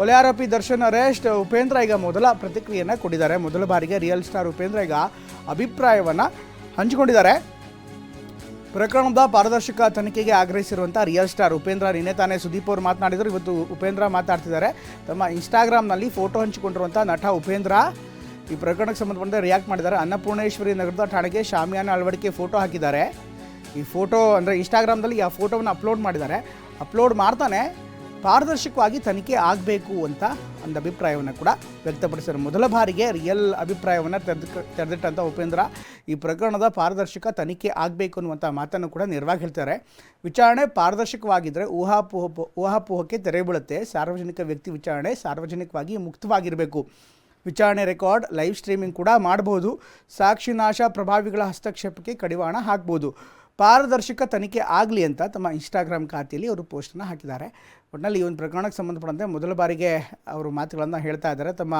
ಕೊಲೆ ಆರೋಪಿ ದರ್ಶನ್ ಅರೆಸ್ಟ್. ಉಪೇಂದ್ರ ಈಗ ಮೊದಲ ಪ್ರತಿಕ್ರಿಯೆಯನ್ನು ಕೊಟ್ಟಿದ್ದಾರೆ. ಮೊದಲ ಬಾರಿಗೆ ರಿಯಲ್ ಸ್ಟಾರ್ ಉಪೇಂದ್ರ ಈಗ ಅಭಿಪ್ರಾಯವನ್ನು ಹಂಚಿಕೊಂಡಿದ್ದಾರೆ. ಪ್ರಕರಣದ ಪಾರದರ್ಶಕ ತನಿಖೆಗೆ ಆಗ್ರಹಿಸಿರುವಂಥ ರಿಯಲ್ ಸ್ಟಾರ್ ಉಪೇಂದ್ರ, ನಿನ್ನೆ ತಾನೇ ಸುದೀಪ್ ಅವರು ಮಾತನಾಡಿದರು. ಇವತ್ತು ಉಪೇಂದ್ರ ಮಾತಾಡ್ತಿದ್ದಾರೆ. ತಮ್ಮ ಇನ್ಸ್ಟಾಗ್ರಾಮ್ನಲ್ಲಿ ಫೋಟೋ ಹಂಚಿಕೊಂಡಿರುವಂಥ ನಟ ಉಪೇಂದ್ರ ಈ ಪ್ರಕರಣಕ್ಕೆ ಸಂಬಂಧಪಟ್ಟಂತೆ ರಿಯಾಕ್ಟ್ ಮಾಡಿದ್ದಾರೆ. ಅನ್ನಪೂರ್ಣೇಶ್ವರಿ ನಗರದ ಠಾಣೆಗೆ ಶಾಮಿಯಾನ ಅಳವಡಿಕೆ ಫೋಟೋ ಹಾಕಿದ್ದಾರೆ. ಈ ಫೋಟೋ ಅಂದರೆ ಇನ್ಸ್ಟಾಗ್ರಾಮ್ದಲ್ಲಿ ಆ ಫೋಟೋವನ್ನು ಅಪ್ಲೋಡ್ ಮಾಡಿದ್ದಾರೆ. ಅಪ್ಲೋಡ್ ಮಾಡ್ತಾನೆ. ಪಾರದರ್ಶಕವಾಗಿ ತನಿಖೆ ಆಗಬೇಕು ಅಂತ ಒಂದು ಅಭಿಪ್ರಾಯವನ್ನು ಕೂಡ ವ್ಯಕ್ತಪಡಿಸಿದರು. ಮೊದಲ ಬಾರಿಗೆ ರಿಯಲ್ ಅಭಿಪ್ರಾಯವನ್ನು ತೆರೆದು ತೆರೆದಿಟ್ಟಂಥ ಉಪೇಂದ್ರ ಈ ಪ್ರಕರಣದ ಪಾರದರ್ಶಕ ತನಿಖೆ ಆಗಬೇಕು ಅನ್ನುವಂಥ ಮಾತನ್ನು ಕೂಡ ನೇರವಾಗಿ ಹೇಳ್ತಾರೆ. ವಿಚಾರಣೆ ಪಾರದರ್ಶಕವಾಗಿದ್ದರೆ ಊಹಾಪೋಹ ಊಹಾಪೋಹಕ್ಕೆ ತೆರೆ ಬೀಳುತ್ತೆ. ಸಾರ್ವಜನಿಕ ವ್ಯಕ್ತಿ ವಿಚಾರಣೆ ಸಾರ್ವಜನಿಕವಾಗಿ ಮುಕ್ತವಾಗಿರಬೇಕು. ವಿಚಾರಣೆ ರೆಕಾರ್ಡ್, ಲೈವ್ ಸ್ಟ್ರೀಮಿಂಗ್ ಕೂಡ ಮಾಡಬಹುದು ಸಾಕ್ಷಿನಾಶ ಪ್ರಭಾವಿಗಳ ಹಸ್ತಕ್ಷೇಪಕ್ಕೆ ಕಡಿವಾಣ ಹಾಕ್ಬೋದು. ಪಾರದರ್ಶಕ ತನಿಖೆ ಆಗಲಿ ಅಂತ ತಮ್ಮ ಇನ್ಸ್ಟಾಗ್ರಾಮ್ ಖಾತೆಯಲ್ಲಿ ಅವರು ಪೋಸ್ಟನ್ನು ಹಾಕಿದ್ದಾರೆ. ಒಟ್ಟಿನಲ್ಲಿ ಈ ಒಂದು ಪ್ರಕರಣಕ್ಕೆ ಸಂಬಂಧಪಟ್ಟಂತೆ ಮೊದಲ ಬಾರಿಗೆ ಅವರು ಮಾತುಗಳನ್ನು ಹೇಳ್ತಾ ಇದ್ದಾರೆ. ತಮ್ಮ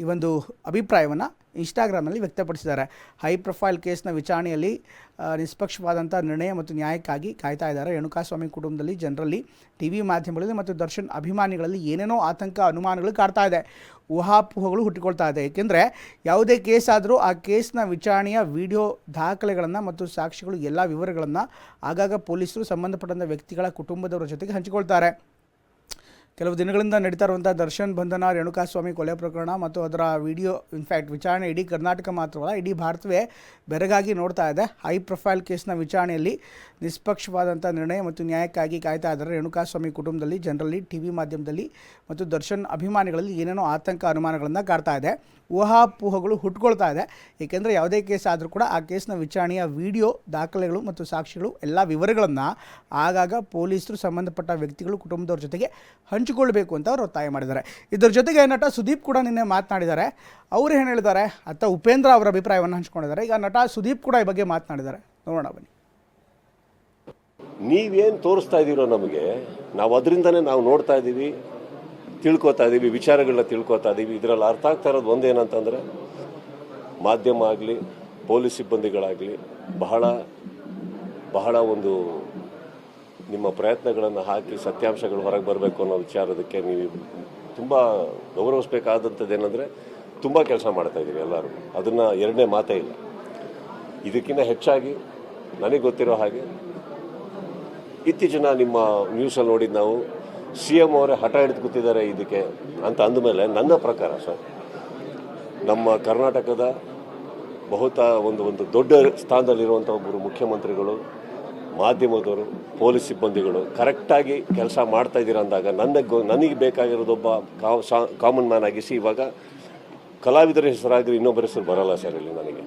ಈ ಒಂದು ಅಭಿಪ್ರಾಯವನ್ನು ಇನ್ಸ್ಟಾಗ್ರಾಮ್ನಲ್ಲಿ ವ್ಯಕ್ತಪಡಿಸಿದ್ದಾರೆ. ಹೈ ಪ್ರೊಫೈಲ್ ಕೇಸ್ನ ವಿಚಾರಣೆಯಲ್ಲಿ ನಿಷ್ಪಕ್ಷವಾದಂಥ ನಿರ್ಣಯ ಮತ್ತು ನ್ಯಾಯಕ್ಕಾಗಿ ಕಾಯ್ತಾ ಇದ್ದಾರೆ. ರೇಣುಕಾಸ್ವಾಮಿ ಕುಟುಂಬದಲ್ಲಿ ಜನರಲ್ಲಿ ಟಿ ವಿ ಮಾಧ್ಯಮಗಳಲ್ಲಿ ಮತ್ತು ದರ್ಶನ್ ಅಭಿಮಾನಿಗಳಲ್ಲಿ ಏನೇನೋ ಆತಂಕ, ಅನುಮಾನಗಳು ಕಾಡ್ತಾ ಇದೆ. ಊಹಾಪೋಹಗಳು ಹುಟ್ಟಿಕೊಳ್ತಾ ಇದೆ. ಏಕೆಂದರೆ ಯಾವುದೇ ಕೇಸ್ ಆದರೂ ಆ ಕೇಸ್ನ ವಿಚಾರಣೆಯ ವಿಡಿಯೋ ದಾಖಲೆಗಳನ್ನು ಮತ್ತು ಸಾಕ್ಷಿಗಳು ಎಲ್ಲ ವಿವರಗಳನ್ನು ಆಗಾಗ ಪೊಲೀಸರು ಸಂಬಂಧಪಟ್ಟಂಥ ವ್ಯಕ್ತಿಗಳ ಕುಟುಂಬದವರ ಜೊತೆಗೆ ಹಂಚಿಕೊಳ್ತಾರೆ. ಕೆಲವು ದಿನಗಳಿಂದ ನಡೀತಾ ಇರುವಂಥ ದರ್ಶನ್ ಬಂಧನ, ರೇಣುಕಾಸ್ವಾಮಿ ಕೊಲೆ ಪ್ರಕರಣ ಮತ್ತು ಅದರ ವಿಡಿಯೋ ಇನ್ಫ್ಯಾಕ್ಟ್ ವಿಚಾರಣೆ ಇಡೀ ಕರ್ನಾಟಕ ಮಾತ್ರವಲ್ಲ, ಇಡೀ ಭಾರತವೇ ಬೆರಗಾಗಿ ನೋಡ್ತಾ ಇದೆ. ಹೈ ಪ್ರೊಫೈಲ್ ಕೇಸ್ನ ವಿಚಾರಣೆಯಲ್ಲಿ ನಿಷ್ಪಕ್ಷವಾದಂಥ ನಿರ್ಣಯ ಮತ್ತು ನ್ಯಾಯಕ್ಕಾಗಿ ಕಾಯ್ತಾ ಇದ್ದಾರೆ ರೇಣುಕಾಸ್ವಾಮಿ ಕುಟುಂಬದಲ್ಲಿ, ಜನರಲ್ಲಿ ಟಿ ವಿ ಮಾಧ್ಯಮದಲ್ಲಿ ಮತ್ತು ದರ್ಶನ್ ಅಭಿಮಾನಿಗಳಲ್ಲಿ ಏನೇನೋ ಆತಂಕ ಅನುಮಾನಗಳನ್ನು ಕಾಡ್ತಾ ಇದೆ. ಊಹಾಪೋಹಗಳು ಹುಟ್ಕೊಳ್ತಾ ಇದೆ. ಏಕೆಂದರೆ ಯಾವುದೇ ಕೇಸ್ ಆದರೂ ಕೂಡ ಆ ಕೇಸ್ನ ವಿಚಾರಣೆಯ ವಿಡಿಯೋ, ದಾಖಲೆಗಳು ಮತ್ತು ಸಾಕ್ಷಿಗಳು ಎಲ್ಲ ವಿವರಗಳನ್ನು ಆಗಾಗ ಪೊಲೀಸರು ಸಂಬಂಧಪಟ್ಟ ವ್ಯಕ್ತಿಗಳು ಕುಟುಂಬದವ್ರ ಜೊತೆಗೆ ಹಂಚಿಕೊಳ್ಬೇಕು ಅಂತ ಅವರು ಒತ್ತಾಯ ಮಾಡಿದ್ದಾರೆ. ಇದರ ಜೊತೆಗೆ ನಟ ಸುದೀಪ್ ಕೂಡ ನಿನ್ನೆ ಮಾತನಾಡಿದ್ದಾರೆ. ಅವರು ಏನು ಹೇಳಿದ್ದಾರೆ? ಅತ್ತ ಉಪೇಂದ್ರ ಅವರ ಅಭಿಪ್ರಾಯವನ್ನು ಹಂಚ್ಕೊಂಡಿದ್ದಾರೆ. ಈಗ ನಟ ಸುದೀಪ್ ಕೂಡ ಈ ಬಗ್ಗೆ ಮಾತನಾಡಿದ್ದಾರೆ. ನೋಡೋಣ ಬನ್ನಿ. ನೀವೇನು ತೋರಿಸ್ತಾ ಇದ್ದೀರೋ ನಮಗೆ, ನಾವು ಅದರಿಂದನೇ ನಾವು ನೋಡ್ತಾ ಇದ್ದೀವಿ ತಿಳ್ಕೊತಾ ಇದ್ದೀವಿ ವಿಚಾರಗಳನ್ನ ತಿಳ್ಕೊತಾ ಇದ್ದೀವಿ ಇದರಲ್ಲಿ ಅರ್ಥ ಆಗ್ತಾ ಇರೋದು ಒಂದೇನಂತಂದರೆ, ಮಾಧ್ಯಮ ಆಗಲಿ, ಪೊಲೀಸ್ ಸಿಬ್ಬಂದಿಗಳಾಗಲಿ, ಬಹಳ ಬಹಳ ಒಂದು ನಿಮ್ಮ ಪ್ರಯತ್ನಗಳನ್ನು ಹಾಕಿ ಸತ್ಯಾಂಶಗಳು ಹೊರಗೆ ಬರಬೇಕು ಅನ್ನೋ ವಿಚಾರದಕ್ಕೆ ನೀವು ತುಂಬ ಗೌರವಿಸ್ಬೇಕಾದಂಥದ್ದು ಏನಂದರೆ ತುಂಬ ಕೆಲಸ ಮಾಡ್ತಾ ಇದ್ದೀವಿ ಎಲ್ಲರೂ. ಅದನ್ನು ಎರಡನೇ ಮಾತೇ ಇಲ್ಲ. ಇದಕ್ಕಿಂತ ಹೆಚ್ಚಾಗಿ ನನಗೆ ಗೊತ್ತಿರೋ ಹಾಗೆ ಇತ್ತೀಚಿನ ನಿಮ್ಮ ನ್ಯೂಸಲ್ಲಿ ನೋಡಿದ್ದು ನಾವು ಸಿ ಎಂ ಅವರೇ ಹಠ ಹಿಡಿದು ಕೂತಿದ್ದಾರೆ ಇದಕ್ಕೆ ಅಂತ ಅಂದಮೇಲೆ ನನ್ನ ಪ್ರಕಾರ ಸರ್, ನಮ್ಮ ಕರ್ನಾಟಕದ ಬಹುತ ಒಂದು ಒಂದು ದೊಡ್ಡ ಸ್ಥಾನದಲ್ಲಿರುವಂಥ ಒಬ್ಬರು ಮುಖ್ಯಮಂತ್ರಿಗಳು, ಮಾಧ್ಯಮದವರು, ಪೊಲೀಸ್ ಸಿಬ್ಬಂದಿಗಳು ಕರೆಕ್ಟಾಗಿ ಕೆಲಸ ಮಾಡ್ತಾ ಇದ್ದೀರ ಅಂದಾಗ ನನ್ನ ಗೊ, ನನಗೆ ಬೇಕಾಗಿರೋದೊಬ್ಬ ಕಾಮನ್ ಮ್ಯಾನ್ ಆಗಿಸಿ ಇವಾಗ ಕಲಾವಿದರ ಹೆಸರಾಗಿ ಇನ್ನೊಬ್ಬರ ಹೆಸರು ಬರಲ್ಲ ಸರ್ ಇಲ್ಲಿ ನನಗೆ.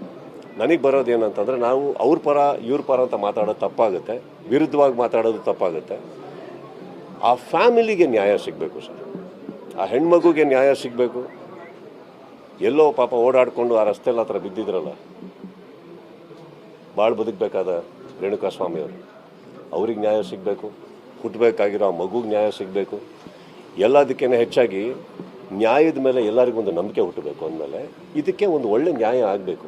ನನಗೆ ಬರೋದು ಏನಂತಂದರೆ ನಾವು ಅವ್ರ ಪರ, ಇವ್ರ ಪರ ಅಂತ ಮಾತಾಡೋದು ತಪ್ಪಾಗುತ್ತೆ, ವಿರುದ್ಧವಾಗಿ ಮಾತಾಡೋದು ತಪ್ಪಾಗುತ್ತೆ. ಆ ಫ್ಯಾಮಿಲಿಗೆ ನ್ಯಾಯ ಸಿಗಬೇಕು ಸರ್. ಆ ಹೆಣ್ಮಗುಗೆ ನ್ಯಾಯ ಸಿಗಬೇಕು. ಎಲ್ಲೋ ಪಾಪ ಓಡಾಡಿಕೊಂಡು ಆ ರಸ್ತೆಲ್ಲ ಹತ್ರ ಬಿದ್ದಿದ್ರಲ್ಲ ಭಾಳ ಬದುಕಬೇಕಾದ ರೇಣುಕಾಸ್ವಾಮಿಯವರು. ಅವ್ರಿಗೆ ನ್ಯಾಯ ಸಿಗಬೇಕು ಹುಟ್ಟಬೇಕಾಗಿರೋ ಆ ಮಗುಗೆ ನ್ಯಾಯ ಸಿಗಬೇಕು. ಎಲ್ಲದಕ್ಕೇನೆ ಹೆಚ್ಚಾಗಿ ನ್ಯಾಯದ ಮೇಲೆ ಎಲ್ಲರಿಗೂ ಒಂದು ನಂಬಿಕೆ ಹುಟ್ಟಬೇಕು ಅಂದಮೇಲೆ ಇದಕ್ಕೆ ಒಂದು ಒಳ್ಳೆ ನ್ಯಾಯ ಆಗಬೇಕು.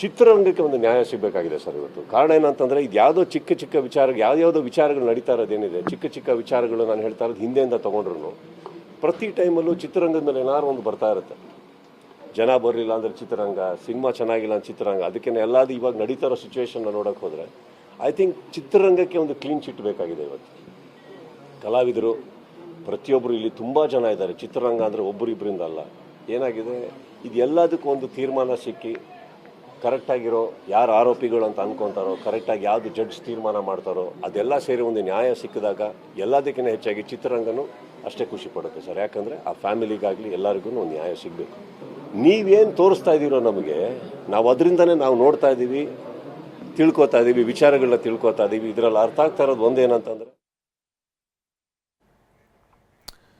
ಚಿತ್ರರಂಗಕ್ಕೆ ಒಂದು ನ್ಯಾಯ ಸಿಗಬೇಕಾಗಿದೆ ಸರ್ ಇವತ್ತು. ಕಾರಣ ಏನಂತಂದರೆ ಇದು ಯಾವುದೋ ಚಿಕ್ಕ ಚಿಕ್ಕ ವಿಚಾರ ಯಾವ್ಯಾವುದೋ ವಿಚಾರಗಳು ನಡೀತಾ ಇರೋದೇನಿದೆ ಚಿಕ್ಕ ಚಿಕ್ಕ ವಿಚಾರಗಳು ನಾನು ಹೇಳ್ತಾ ಇರೋದು ಹಿಂದೆಯಿಂದ ತೊಗೊಂಡ್ರು ಪ್ರತಿ ಟೈಮಲ್ಲೂ ಚಿತ್ರರಂಗದ ಮೇಲೆ ಏನಾದ್ರು ಒಂದು ಬರ್ತಾ ಇರುತ್ತೆ. ಜನ ಬರಲಿಲ್ಲ ಅಂದರೆ ಚಿತ್ರರಂಗ, ಸಿನಿಮಾ ಚೆನ್ನಾಗಿಲ್ಲ ಅಂತ ಚಿತ್ರರಂಗ. ಅದಕ್ಕೆ ಎಲ್ಲಾದ್ರು ಇವಾಗ ನಡೀತಾ ಇರೋ ಸಿಚುವೇಶನ್ನ ನೋಡೋಕೆ ಹೋದರೆ ಐ ಥಿಂಕ್ ಚಿತ್ರರಂಗಕ್ಕೆ ಒಂದು ಕ್ಲೀನ್ ಚಿಟ್ ಬೇಕಾಗಿದೆ ಇವತ್ತು. ಕಲಾವಿದರು ಪ್ರತಿಯೊಬ್ಬರು ಇಲ್ಲಿ ತುಂಬ ಜನ ಇದ್ದಾರೆ. ಚಿತ್ರರಂಗ ಅಂದರೆ ಒಬ್ಬರಿಬ್ಬರಿಂದ ಅಲ್ಲ. ಏನಾಗಿದೆ? ಇದು ಎಲ್ಲದಕ್ಕೂ ಒಂದು ತೀರ್ಮಾನ ಸಿಕ್ಕಿ ಕರೆಕ್ಟಾಗಿರೋ ಯಾರು ಆರೋಪಿಗಳು ಅಂತ ಅನ್ಕೊಂತಾರೋ, ಕರೆಕ್ಟಾಗಿ ಯಾವುದು ಜಡ್ಜ್ ತೀರ್ಮಾನ ಮಾಡ್ತಾರೋ, ಅದೆಲ್ಲ ಸೇರಿ ಒಂದು ನ್ಯಾಯ ಸಿಕ್ಕಿದಾಗ ಎಲ್ಲದಕ್ಕಿಂತ ಹೆಚ್ಚಾಗಿ ಚಿತ್ರರಂಗನು ಅಷ್ಟೇ ಖುಷಿ ಪಡುತ್ತೆ ಸರ್. ಯಾಕಂದರೆ ಆ ಫ್ಯಾಮಿಲಿಗಾಗಲಿ ಎಲ್ಲರಿಗೂ ಒಂದು ನ್ಯಾಯ ಸಿಗಬೇಕು. ನೀವೇನು ತೋರಿಸ್ತಾ ಇದ್ದೀರೋ ನಮಗೆ, ನಾವು ಅದರಿಂದನೇ ನಾವು ನೋಡ್ತಾ ಇದ್ದೀವಿ ತಿಳ್ಕೊತಾ ಇದ್ದೀವಿ ವಿಚಾರಗಳನ್ನ ತಿಳ್ಕೊತಾ ಇದ್ದೀವಿ ಇದರಲ್ಲಿ ಅರ್ಥ ಆಗ್ತಾ ಇರೋದು ಒಂದೇನಂತಂದರೆ